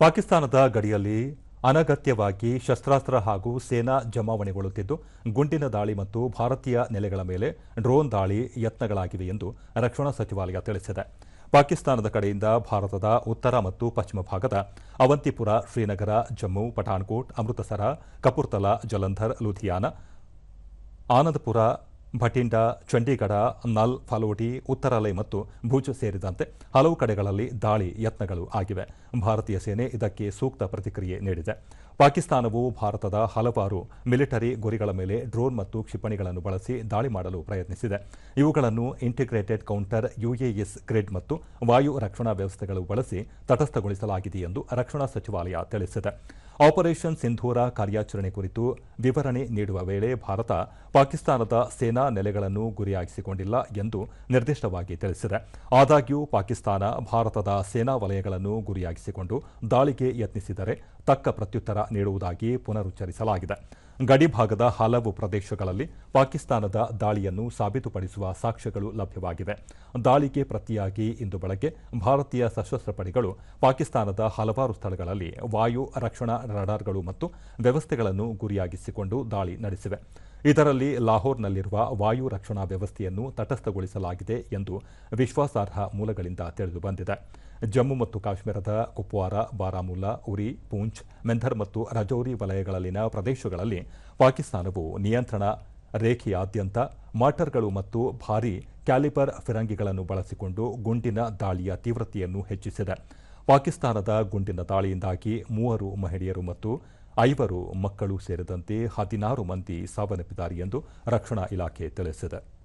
ಪಾಕಿಸ್ತಾನದ ಗಡಿಯಲ್ಲಿ ಅನಗತ್ಯವಾಗಿ ಶಸ್ತ್ರಾಸ್ತ್ರ ಹಾಗೂ ಸೇನಾ ಜಮಾವಣೆಗೊಳ್ಳುತ್ತಿದ್ದು, ಗುಂಡಿನ ದಾಳಿ ಮತ್ತು ಭಾರತೀಯ ನೆಲೆಗಳ ಮೇಲೆ ಡ್ರೋನ್ ದಾಳಿ ಯತ್ನಗಳಾಗಿವೆ ಎಂದು ರಕ್ಷಣಾ ಸಚಿವಾಲಯ ತಿಳಿಸಿದೆ. ಪಾಕಿಸ್ತಾನದ ಕಡೆಯಿಂದ ಭಾರತದ ಉತ್ತರ ಮತ್ತು ಪಶ್ಚಿಮ ಭಾಗದ ಅವಂತಿಪುರ, ಶ್ರೀನಗರ, ಜಮ್ಮು, ಪಠಾಣ್ಕೋಟ್, ಅಮೃತಸರ, ಕಪೂರ್ತಲಾ, ಜಲಂಧರ್, ಲೂಧಿಯಾನ, ಆನಂದಪುರ ಭಟಿಂಡಾ ಚಂಡೀಗಢ, ನಲ್ ಫಲೋಟಿ ಉತ್ತರಾಲೈ ಮತ್ತು ಭುಜ್ ಸೇರಿದಂತೆ ಹಲವು ಕಡೆಗಳಲ್ಲಿ ದಾಳಿ ಯತ್ನಗಳು ಆಗಿವೆ. ಭಾರತೀಯ ಸೇನೆ ಇದಕ್ಕೆ ಸೂಕ್ತ ಪ್ರತಿಕ್ರಿಯೆ ನೀಡಿದೆ. ಪಾಕಿಸ್ತಾನವು ಭಾರತದ ಹಲವಾರು ಮಿಲಿಟರಿ ಗುರಿಗಳ ಮೇಲೆ ಡ್ರೋನ್ ಮತ್ತು ಕ್ಷಿಪಣಿಗಳನ್ನು ಬಳಸಿ ದಾಳಿ ಮಾಡಲು ಪ್ರಯತ್ನಿಸಿದೆ. ಇವುಗಳನ್ನು ಇಂಟಿಗ್ರೇಟೆಡ್ ಕೌಂಟರ್, ಯುಎಎಸ್ ಗ್ರಿಡ್ ಮತ್ತು ವಾಯು ರಕ್ಷಣಾ ವ್ಯವಸ್ಥೆಗಳು ಬಳಸಿ ತಟಸ್ಥಗೊಳಿಸಲಾಗಿದೆ ಎಂದು ರಕ್ಷಣಾ ಸಚಿವಾಲಯ ತಿಳಿಸಿದೆ. ಆಪರೇಷನ್ ಸಿಂಧೂರ ಕಾರ್ಯಾಚರಣೆ ಕುರಿತು ವಿವರಣೆ ನೀಡುವ ವೇಳೆ ಭಾರತ ಪಾಕಿಸ್ತಾನದ ಸೇನಾ ನೆಲೆಗಳನ್ನು ಗುರಿಯಾಗಿಸಿಕೊಂಡಿಲ್ಲ ಎಂದು ನಿರ್ದಿಷ್ಟವಾಗಿ ತಿಳಿಸಿದೆ. ಆದಾಗ್ಯೂ, ಪಾಕಿಸ್ತಾನ ಭಾರತದ ಸೇನಾ ವಲಯಗಳನ್ನು ಗುರಿಯಾಗಿಸಿಕೊಂಡು ದಾಳಿಗೆ ಯತ್ನಿಸಿದರೆ ತಕ್ಕ ಪ್ರತ್ಯುತ್ತರ ನೀಡುವುದಾಗಿ ಪುನರುಚ್ಚರಿಸಲಾಗಿದೆ. ಗಡಿಭಾಗದ ಹಲವು ಪ್ರದೇಶಗಳಲ್ಲಿ ಪಾಕಿಸ್ತಾನದ ದಾಳಿಯನ್ನು ಸಾಬೀತುಪಡಿಸುವ ಸಾಕ್ಷ್ಯಗಳು ಲಭ್ಯವಾಗಿವೆ. ದಾಳಿಗೆ ಪ್ರತಿಯಾಗಿ ಇಂದು ಬೆಳಗ್ಗೆ ಭಾರತೀಯ ಸಶಸ್ತ್ರ ಪಡೆಗಳು ಪಾಕಿಸ್ತಾನದ ಹಲವಾರು ಸ್ಥಳಗಳಲ್ಲಿ ವಾಯು ರಕ್ಷಣಾ ರಡಾರ್ಗಳು ಮತ್ತು ವ್ಯವಸ್ಥೆಗಳನ್ನು ಗುರಿಯಾಗಿಸಿಕೊಂಡು ದಾಳಿ ನಡೆಸಿವೆ. ಇದರಲ್ಲಿ ಲಾಹೋರ್ನಲ್ಲಿರುವ ವಾಯು ರಕ್ಷಣಾ ವ್ಯವಸ್ಥೆಯನ್ನು ತಟಸ್ಥಗೊಳಿಸಲಾಗಿದೆ ಎಂದು ವಿಶ್ವಾಸಾರ್ಹ ಮೂಲಗಳಿಂದ ತಿಳಿದು ಬಂದಿದೆ. ಜಮ್ಮು ಮತ್ತು ಕಾಶ್ಮೀರದ ಕುಪ್ವಾರ, ಬಾರಾಮುಲ್ಲಾ, ಉರಿ, ಪೂಂಚ್, ಮೆಂಧರ್ ಮತ್ತು ರಜೌರಿ ವಲಯಗಳಲ್ಲಿನ ಪ್ರದೇಶಗಳಲ್ಲಿ ಪಾಕಿಸ್ತಾನವು ನಿಯಂತ್ರಣ ರೇಖೆಯಾದ್ಯಂತ ಮಾರ್ಟರ್ಗಳು ಮತ್ತು ಭಾರೀ ಕ್ಯಾಲಿಬರ್ ಫಿರಂಗಿಗಳನ್ನು ಬಳಸಿಕೊಂಡು ಗುಂಡಿನ ದಾಳಿಯ ತೀವ್ರತೆಯನ್ನು ಹೆಚ್ಚಿಸಿದೆ. ಪಾಕಿಸ್ತಾನದ ಗುಂಡಿನ ದಾಳಿಯಿಂದಾಗಿ ಮೂವರು ಮಹಿಳೆಯರು ಮತ್ತು ಐವರು ಮಕ್ಕಳು ಸೇರಿದಂತೆ ಹದಿನಾರು ಮಂದಿ ಸಾವನ್ನಪ್ಪಿದ್ದಾರೆ ಎಂದು ರಕ್ಷಣಾ ಇಲಾಖೆ ತಿಳಿಸಿದೆ.